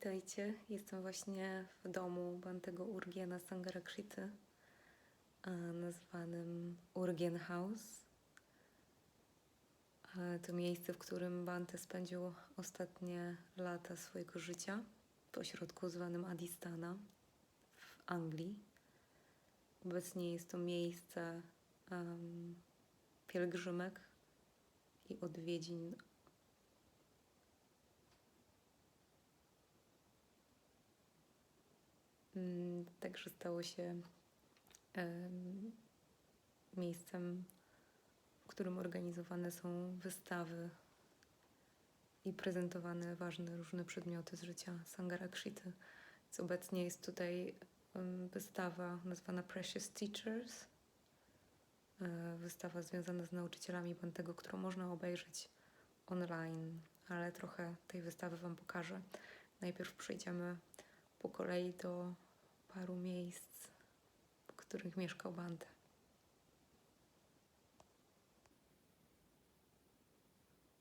Witajcie, jestem właśnie w domu Bantego Urgiena Sangarakshity, e, nazwanym Urgien House. To miejsce, w którym Bante spędził ostatnie lata swojego życia, w ośrodku zwanym Adistana w Anglii. Obecnie jest to miejsce em, pielgrzymek i odwiedzin Także stało się em, miejscem, w którym organizowane są wystawy i prezentowane ważne różne przedmioty z życia Sangarakshity. Więc obecnie jest tutaj wystawa nazwana Precious Teachers. E, Wystawa związana z nauczycielami Bantego, którą można obejrzeć online, ale trochę tej wystawy Wam pokażę. Najpierw przejdziemy po kolei do paru miejsc, w których mieszkał Bante.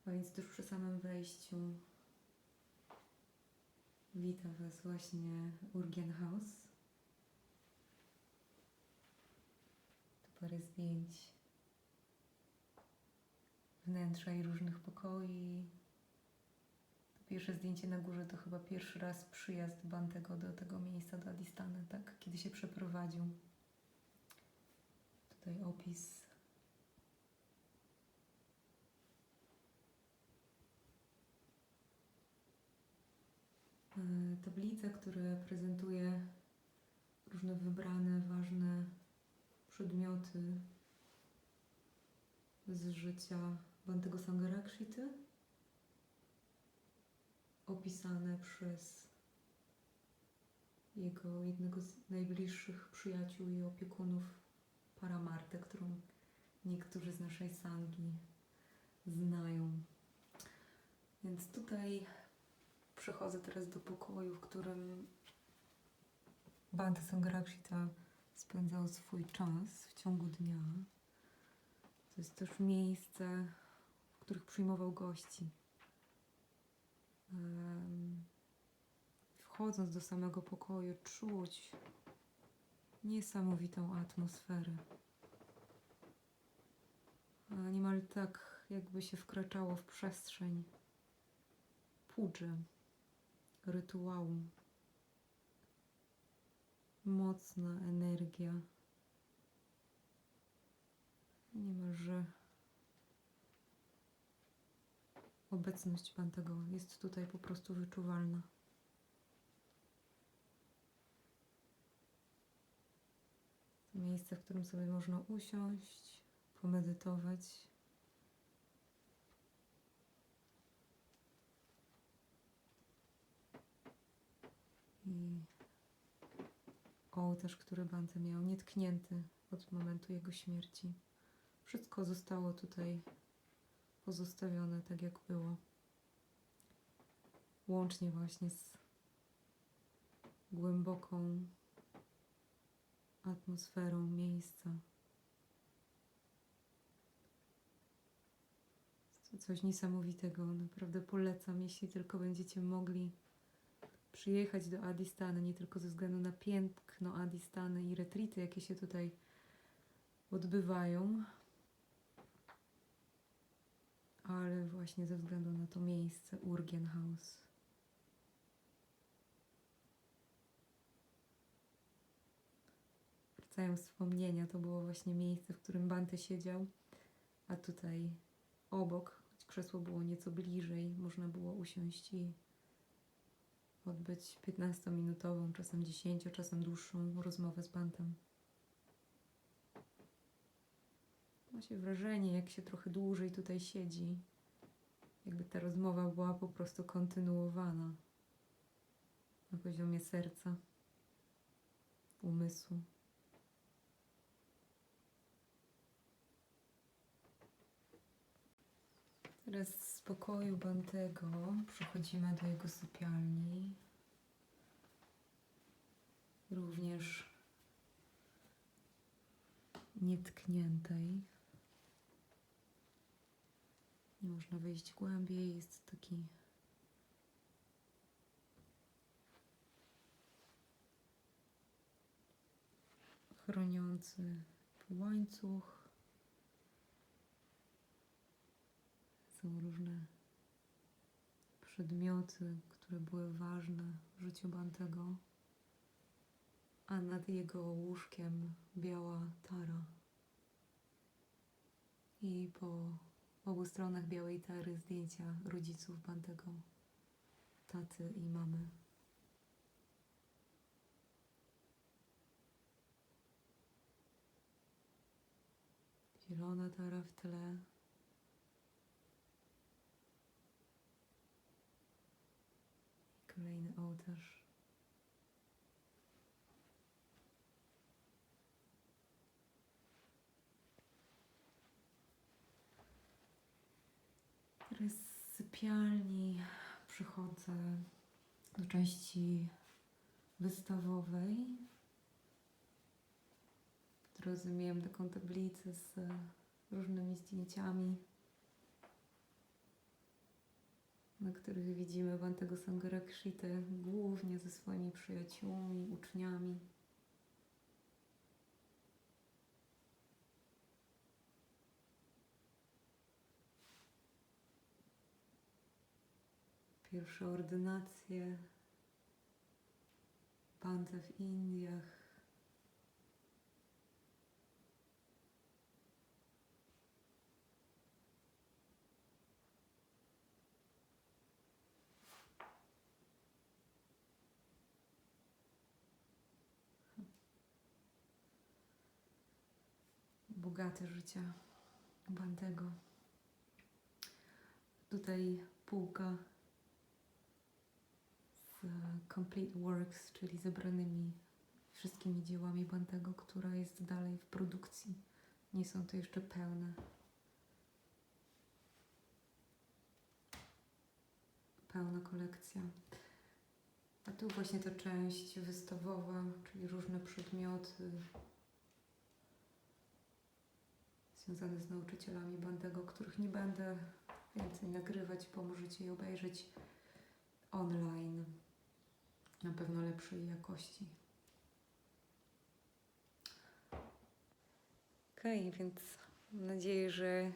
A więc tuż przy samym wejściu wita Was właśnie Urgien House. Tu parę zdjęć wnętrza i różnych pokoi. Pierwsze zdjęcie na górze to chyba pierwszy raz przyjazd Bantego do tego miejsca, do Adistany, tak? Kiedy się przeprowadził. Tutaj opis. E, Tablice, które prezentuje różne wybrane, ważne przedmioty z życia Bantego Sangarakshity opisane przez jego jednego z najbliższych przyjaciół i opiekunów Paramartę, którą niektórzy z naszej sangi znają. Więc tutaj przechodzę teraz do pokoju, w którym Bhante Sangarakshita spędzał swój czas w ciągu dnia. To jest też miejsce, w których przyjmował gości. Wchodząc do samego pokoju, czuć niesamowitą atmosferę. Niemal tak, jakby się wkraczało w przestrzeń pudży, rytuału. Mocna energia. Niemalże obecność Pantego jest tutaj po prostu wyczuwalna. Miejsce, w którym sobie można usiąść, pomedytować. I ołtarz, który Bante miał, nietknięty od momentu jego śmierci. Wszystko zostało tutaj pozostawione tak, jak było. Łącznie właśnie z głęboką atmosferą miejsca. To coś niesamowitego. Naprawdę polecam, jeśli tylko będziecie mogli przyjechać do Adistany, nie tylko ze względu na piękno Adistany i retrity, jakie się tutaj odbywają, ale właśnie ze względu na to miejsce Urgien House. Wracają wspomnienia, to było właśnie miejsce, w którym Bante siedział, a tutaj obok, choć krzesło było nieco bliżej, można było usiąść i odbyć 15-minutową, czasem 10, czasem dłuższą rozmowę z Bantem. Ma się wrażenie, jak się trochę dłużej tutaj siedzi, jakby ta rozmowa była po prostu kontynuowana na poziomie serca, umysłu. Teraz z pokoju Bantego przechodzimy do jego sypialni. Również nietkniętej. Można wejść głębiej, jest taki chroniący łańcuch. Są różne przedmioty, które były ważne w życiu Bantego, a nad jego łóżkiem biała tara. I po obu stronach białej tary zdjęcia rodziców Bantego, taty i mamy. Zielona tara w tle. Kolejny ołtarz. Teraz z sypialni przechodzę do części wystawowej. Zrozumiałam taką tablicę z różnymi zdjęciami, na których widzimy Bantego Sangharakshitę głównie ze swoimi przyjaciółmi, uczniami. Pierwsze ordynacje Banta w Indiach. Bogate życie Bantego. Tutaj półka Complete Works, czyli zebranymi wszystkimi dziełami Bantego, która jest dalej w produkcji. Nie są to jeszcze pełne. Pełna kolekcja. A tu właśnie ta część wystawowa, czyli różne przedmioty związane z nauczycielami Bandego, których nie będę więcej nagrywać, bo możecie je obejrzeć online. Na pewno lepszej jakości. Okej, więc mam nadzieję, że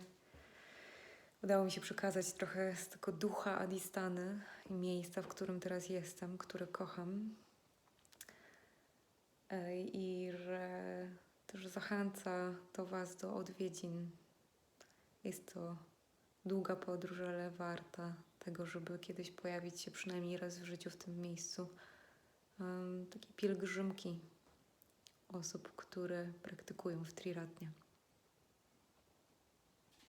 udało mi się przekazać trochę z tego ducha Adistany i miejsca, w którym teraz jestem, które kocham. I że też zachęca to Was do odwiedzin. Jest to długa podróż, ale warta tego, żeby kiedyś pojawić się przynajmniej raz w życiu w tym miejscu. Um, takie pielgrzymki osób, które praktykują w Triratnie.